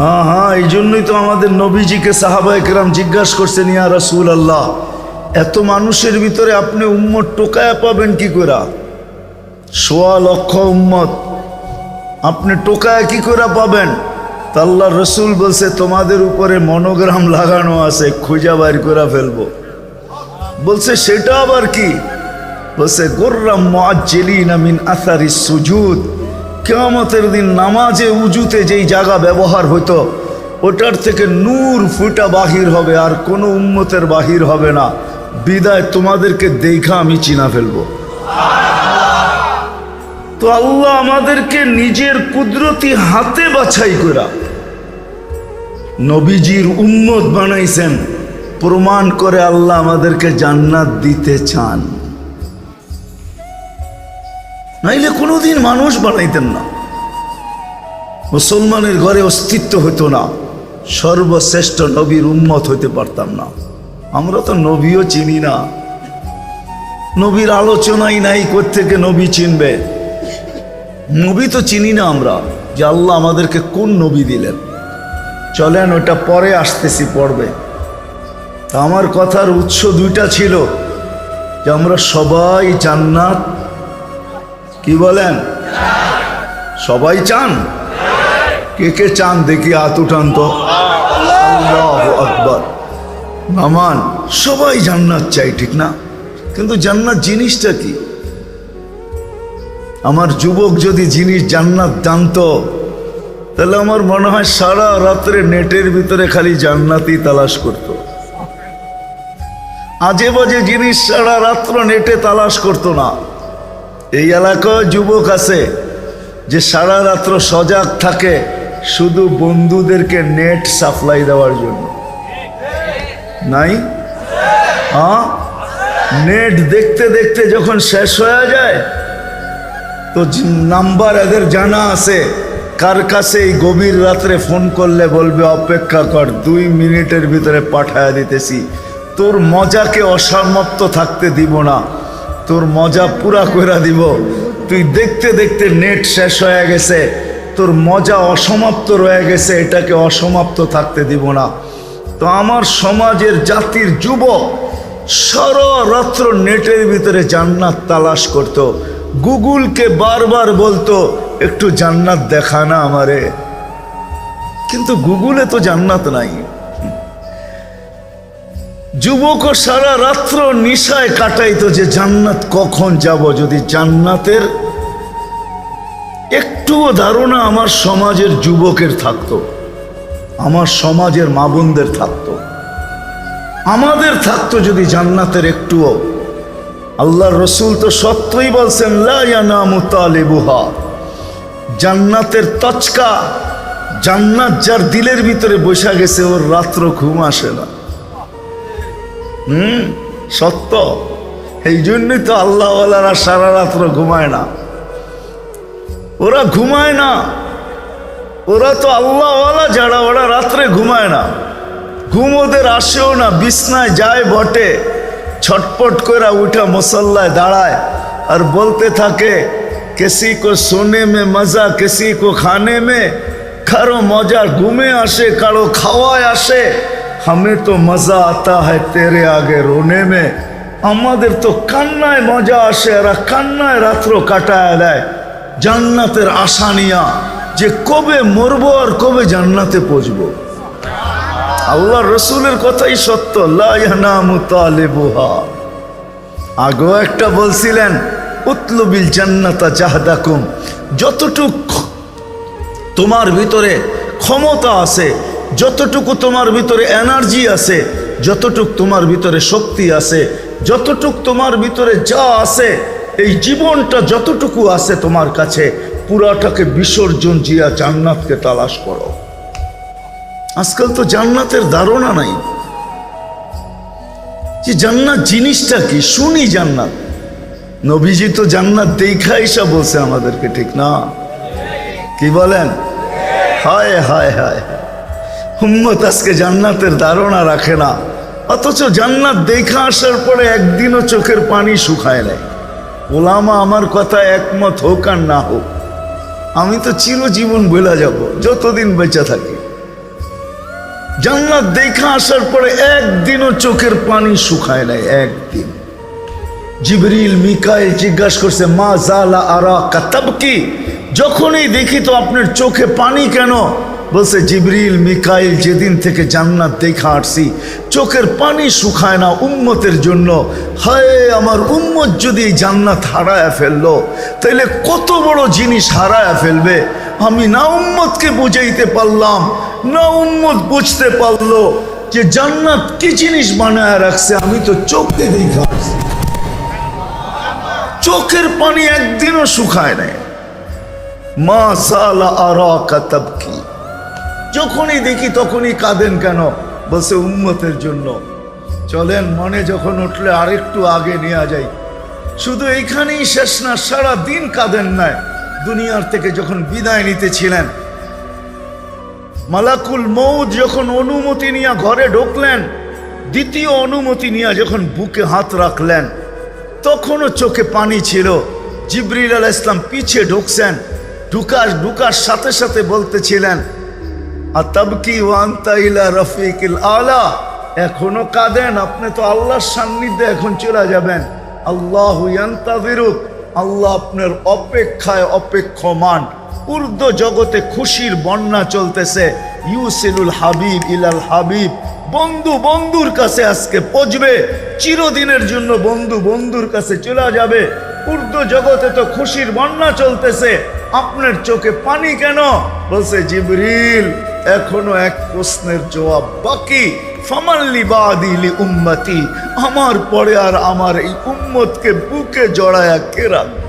হ্যাঁ হ্যাঁ এই জন্যই তো আমাদের নবীজিকে সাহাবা একরাম জিজ্ঞাসা করছেন, ইয়া রসুল আল্লাহ এত মানুষের ভিতরে আপনি উম্মত টোকায়া পাবেন কি করে? সোয়া লক্ষ উম্মত। আপনি টোকায়া কি করে পাবেন? তা আল্লাহ রসুল বলছে, তোমাদের উপরে মনোগ্রাম লাগানো আছে, খুঁজা বাইর করে ফেলব। বলছে, সেটা আবার কি? বলছে, গোর্রাম মিন আসারি সুজুদ। কেয়ামতের দিন নামাজে উজুতে যেই জায়গা ব্যবহার হতো ওটার থেকে নূর ফুটা বাহির হবে, আর কোনো উম্মতের বাহির হবে না। বিদায় তোমাদেরকে দেখা আমি চিনা ফেলব। তো আল্লাহ আমাদেরকে নিজের কুদরতি হাতে বাছাই করা নবীজির উম্মত বানাইছেন, প্রমাণ করে আল্লাহ আমাদেরকে জান্নাত দিতে চান। নাইলে কোনোদিন মানুষ বানাইতেন না। মুসলমানের ঘরে অস্তিত্ব হতো না। সর্বশ্রেষ্ঠ নবীর উন্মত হইতে পারতাম না। আমরা তো নবীও চিনি না। নবীর আলোচনাই নাই থেকে নবী চিনবে। নবী তো চিনি না আমরা যে আল্লাহ আমাদেরকে কোন নবী দিলেন। চলেন ওটা পরে আসতেছি পড়বে আমার কথার উৎস দুইটা ছিল যে আমরা সবাই জান্নাত কি বলেন? সবাই চান? কে কে চান দেখি হাত উঠান তো। আকবার। নামান সবাই জান্নাত চাই, ঠিক না? কিন্তু জান্নাত জিনিসটা কি? আমার যুবক যদি জিনিস জান্নাত জানতো তাহলে আমার মনে হয় সারা রাত্রে নেটের ভিতরে খালি জান্নাতই তালাশ করত। আজে বাজে জিনিস সারা রাত্র নেটে তালাশ করতো না। এই এলাকায় যুবক আছে যে সারা রাত্র সজাগ থাকে শুধু বন্ধুদেরকে নেট সাপ্লাই দেওয়ার জন্য। নাই? হ্যাঁ নেট দেখতে দেখতে যখন শেষ হয়ে যায়, তো নাম্বার এদের জানা আছে। কার কাছে এই গভীর রাত্রে ফোন করলে বলবে, অপেক্ষা কর, দুই মিনিটের ভিতরে পাঠায় দিতেছি। তোর মজাকে অসমাপ্ত থাকতে দিব না। তোর মজা পুরা করে দিব। তুই দেখতে দেখতে নেট শেষ হয়ে গেছে। তোর মজা অসমাপ্ত রয়ে গেছে, এটাকে অসমাপ্ত থাকতে দিব না। তো আমার সমাজের জাতির যুবক সররাত্র নেটের ভিতরে জান্নাত তালাশ করত। গুগলকে বারবার বলতো, একটু জান্নাত দেখা না আমারে। কিন্তু গুগলে তো জান্নাত নাই। যুবকও সারা রাত্র নিশায় কাটাইতো যে জান্নাত কখন যাব। যদি জান্নাতের একটুও ধারণা আমার সমাজের যুবকের থাকতো, আমার সমাজের মা বোনদের থাকতো, আমাদের থাকতো যদি জান্নাতের একটুও। আল্লাহ রসুল তো সত্যই বলছেন লাবুহা জান্নাতের তচকা, জান্নাত যার দিলের ভিতরে বসা গেছে, ওর রাত্র ঘুম আসে না। হুম? সত্য? এই জন্যই তো আল্লাহওয়ালারা সারা রাত্র ঘুমায় না। ওরা ঘুমায় না। ওরা তো আল্লাহওয়ালা যারা, ওরা রাত্রে ঘুমায় না। ঘুম ওদের আসেও না, বিছনায় যায় বটে। ছটপট করে উঠা মুসল্লায় দাঁড়ায় আর বলতে থাকে, কেসি কো সোনে মে, মজা, কেসি কো খানে মে, কারও মজা ঘুমে আসে, কারও খাওয়ায় আসে। হামে তো মজা আতা হয় তেরে আগে রোনে মে আমাদের তো কান্নায় মজা আসে, এরা কান্নায় রাত্র কাটায় দেয়। জান্নাতের আশা নিয়া যে কবে মরবো আর কবে জান্নাতে পৌঁছবো। আল্লাহ রসুলের কথাই সত্য লাহা আগেও একটা বলছিলেন উতলুবিল জান্নাতা চাহদাকুম যতটুক তোমার ভিতরে ক্ষমতা আছে যতটুকু তোমার ভিতরে এনার্জি আছে, যতটুক তোমার ভিতরে শক্তি আছে, যতটুক তোমার ভিতরে যা আছে, এই জীবনটা যতটুকু আছে তোমার কাছে, পুরাটাকে বিসর্জন জিয়া জান্নাতকে তালাশ করো। আজকাল তো জান্নাতের ধারণা নাই। যে জান্নাত জিনিসটা কি? শুনি জান্নাত। নবীজি তো জান্নাত দেখা ইসা বলছে আমাদেরকে, ঠিক না? কি বলেন? হায় হায় হায়। হুম্মত আজকে জান্নাতের ধারণা রাখে না। অথচ জান্নাত দেখা আসার পরে একদিনও চোখের পানি শুকায় নাই। ওলামা আমার কথা একমত হোক আর না হোক, আমি তো চিরজীবন বলে যাব, যতদিন বেঁচে থাকি। জান্নাত দেখা আসার পরে একদিনও চোখের পানি শুকায় নাই, একদিন। জিবরিল, মিকাইল জিজ্ঞাসা করছে, মা জালা আরা কাতাব কি? যখনই দেখি তো আপনার চোখে পানি কেন? বলছে, জিবরিল, মিকাইল যেদিন থেকে জান্নাত দেখা আসছি, চোখের পানি শুকায় না উম্মতের জন্য। হায়, আমার উম্মত যদি এই জান্নাত হারায় ফেলল তাহলে কত বড় জিনিস হারায় ফেলবে। আমি না উম্মতকে বুঝাইতে পারলাম, না উম্মত বুঝতে পারল যে জান্নাত কি জিনিস বানায় রাখছে, আমি তো চোখে দেখা চোখের পানি একদিনও শুকায় নাই। মা সালা আরা কাতাবকি যখনই দেখি তখনই কাঁদেন কেন? বলছে, উম্মতের জন্য। চলেন, মনে যখন উঠলে আরেকটু আগে নেওয়া যাই। শুধু এইখানেই শেষ না সারা দিন কাঁদেন নাই দুনিয়ার থেকে যখন বিদায় নিতেছিলেন মালাকুল মৌদ যখন অনুমতি নিয়ে ঘরে ঢুকলেন, দ্বিতীয় অনুমতি নিয়ে যখন বুকে হাত রাখলেন, তখনও চোখে পানি ছিল। জিবরিল আল ইসলাম পিছে ঢুকছেন, ঢুকার ঢুকার সাথে সাথে বলতেছিলেন আতাবকি ওয়ান্তা ইলা রফিকিল আলা। এখনও কাঁদেন, আপনি তো আল্লাহর সান্নিধ্যে এখন চলে যাবেন। আল্লাহ ইয়ান্তাদিরুক আল্লাহ আপনার অপেক্ষায় অপেক্ষমান। উর্দ জগতে খুশির বন্যা চলতেছে। ইউসিলুল হাবিব ইলাল হাবিব। বন্ধু বন্ধুর কাছে আজকে পচবে চিরদিনের জন্য বন্ধু বন্ধুর কাছে চলে যাবে। উর্দু জগতে তো খুশির বন্যা চলতেছে। আপনার চোখে পানি কেন? বলছে জিবরিল। এখনও এক প্রশ্নের জবাব বাকি। আমার পরে আর আমার এই উম্মতকে বুকে জড়ায়া কে রাখবে?